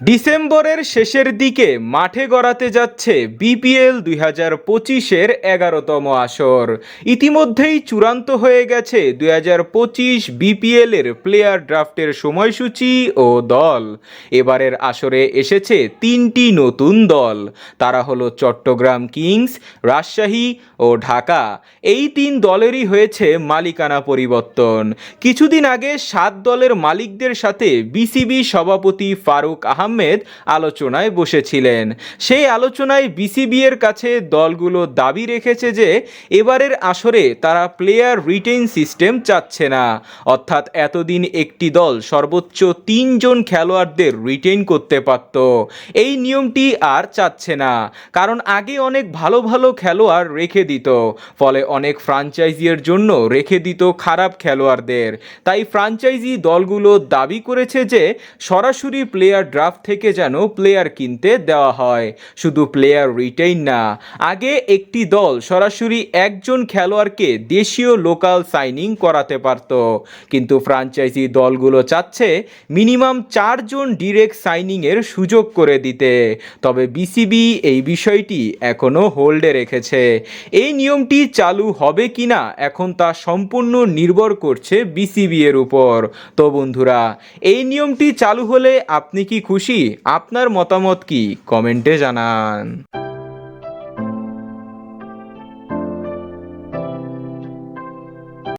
ডিসেম্বরের শেষের দিকে মাঠে গড়াতে যাচ্ছে বিপিএল দুই হাজার পঁচিশের এগারোতম আসর। ইতিমধ্যেই চূড়ান্ত হয়ে গেছে দুই হাজার পঁচিশ বিপিএলের প্লেয়ার ড্রাফটের সময়সূচি ও দল। এবারের আসরে এসেছে তিনটি নতুন দল। তারা হলো চট্টগ্রাম কিংস, রাজশাহী ও ঢাকা। এই তিন দলেরই হয়েছে মালিকানা পরিবর্তন। কিছুদিন আগে সাত দলের মালিকদের সাথে বিসিবি সভাপতি ফারুক আহমেদ আলোচনায় বসেছিলেন। সেই আলোচনায় বিসিবি এর কাছে দলগুলো দাবি রেখেছে যে, এবারের আসরে তারা প্লেয়ার রিটেইন সিস্টেম চাচ্ছে না। অর্থাৎ এতদিন একটি দল সর্বোচ্চ তিনজন খেলোয়াড়দের রিটেইন করতে পারত। এই নিয়মটি আর চাচ্ছে না। কারণ আগে অনেক ভালো ভালো খেলোয়াড় রেখে দিত। ফলে অনেক ফ্রাঞ্চাইজির জন্য রেখে দিত খারাপ খেলোয়াড়দের। তাই ফ্রাঞ্চাইজি দলগুলো দাবি করেছে যে, সরাসরি প্লেয়ার ড্রাফট থেকে যেন প্লেয়ার কিনতে দেওয়া হয়। শুধু প্লেয়ার রিটেইন না, আগে একটি দল সরাসরি একজন খেলোয়াড়কে দেশীয় লোকাল সাইনিং করাতে পারত। কিন্তু ফ্রাঞ্চাইজি দলগুলো চাচ্ছে মিনিমাম চারজন ডিরেক্ট সাইনিংয়ের সুযোগ করে দিতে। তবে বিসিবি এই বিষয়টি এখনও হোল্ডে রেখেছে। এই নিয়মটি চালু হবে কিনা এখন তা সম্পূর্ণ নির্ভর করছে বিসিবি এর উপর। তো বন্ধুরা, এই নিয়মটি চালু হলে আপনি কি খুশি? আপনার মতামত কি? কমেন্টে জানান।